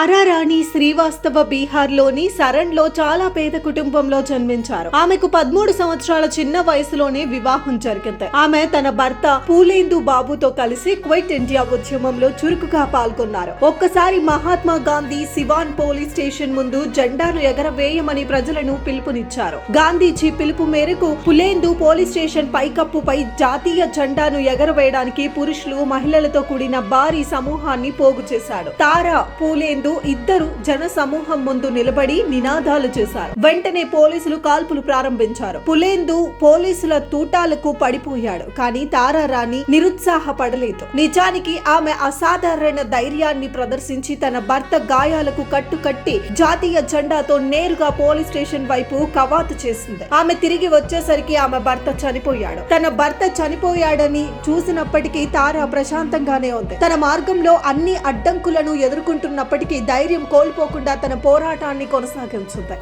తారారాణి శ్రీవాస్తవ బీహార్లోని సరణ్లో చాలా పేద కుటుంబంలో జన్మించారు. ఆమెకు పదమూడు సంవత్సరాల చిన్న వయసులోనే వివాహం జరిగింది. ఆమె తన భర్త పూలేందు బాబుతో కలిసి క్విట్ ఇండియా ఉద్యమంలో చురుకుగా పాల్గొన్నారు. ఒక్కసారి మహాత్మా గాంధీ సివాన్ పోలీస్ స్టేషన్ ముందు జెండాను ఎగరవేయమని ప్రజలను పిలుపునిచ్చారు. గాంధీజీ పిలుపు మేరకు పులేందు పోలీస్ స్టేషన్ పైకప్పుపై జాతీయ జెండాను ఎగరవేయడానికి పురుషులు మహిళలతో కూడిన భారీ సమూహాన్ని పోగు చేశాడు తారా పూలేందు ఇద్దరు జన సమూహం ముందు నిలబడి నినాదాలు చేశారు. వెంటనే పోలీసులు కాల్పులు ప్రారంభించారు. పులేందు పోలీసుల తూటాలకు పడిపోయాడు. కానీ తారా రాణి నిరుత్సాహపడలేదు. నిజానికి ఆమె అసాధారణ ధైర్యాన్ని ప్రదర్శించి తన భర్త గాయాలకు కట్టుకట్టి జాతీయ జెండాతో నేరుగా పోలీస్ స్టేషన్ వైపు కవాతు చేసింది. ఆమె తిరిగి వచ్చేసరికి ఆమె భర్త చనిపోయాడు. తన భర్త చనిపోయాడని చూసినప్పటికీ తారా ప్రశాంతంగానే ఉంది. తన మార్గంలో అన్ని అడ్డంకులను ఎదుర్కొంటున్నప్పటికీ ధైర్యం కోల్పోకుండా తన పోరాటాన్ని కొనసాగించింది.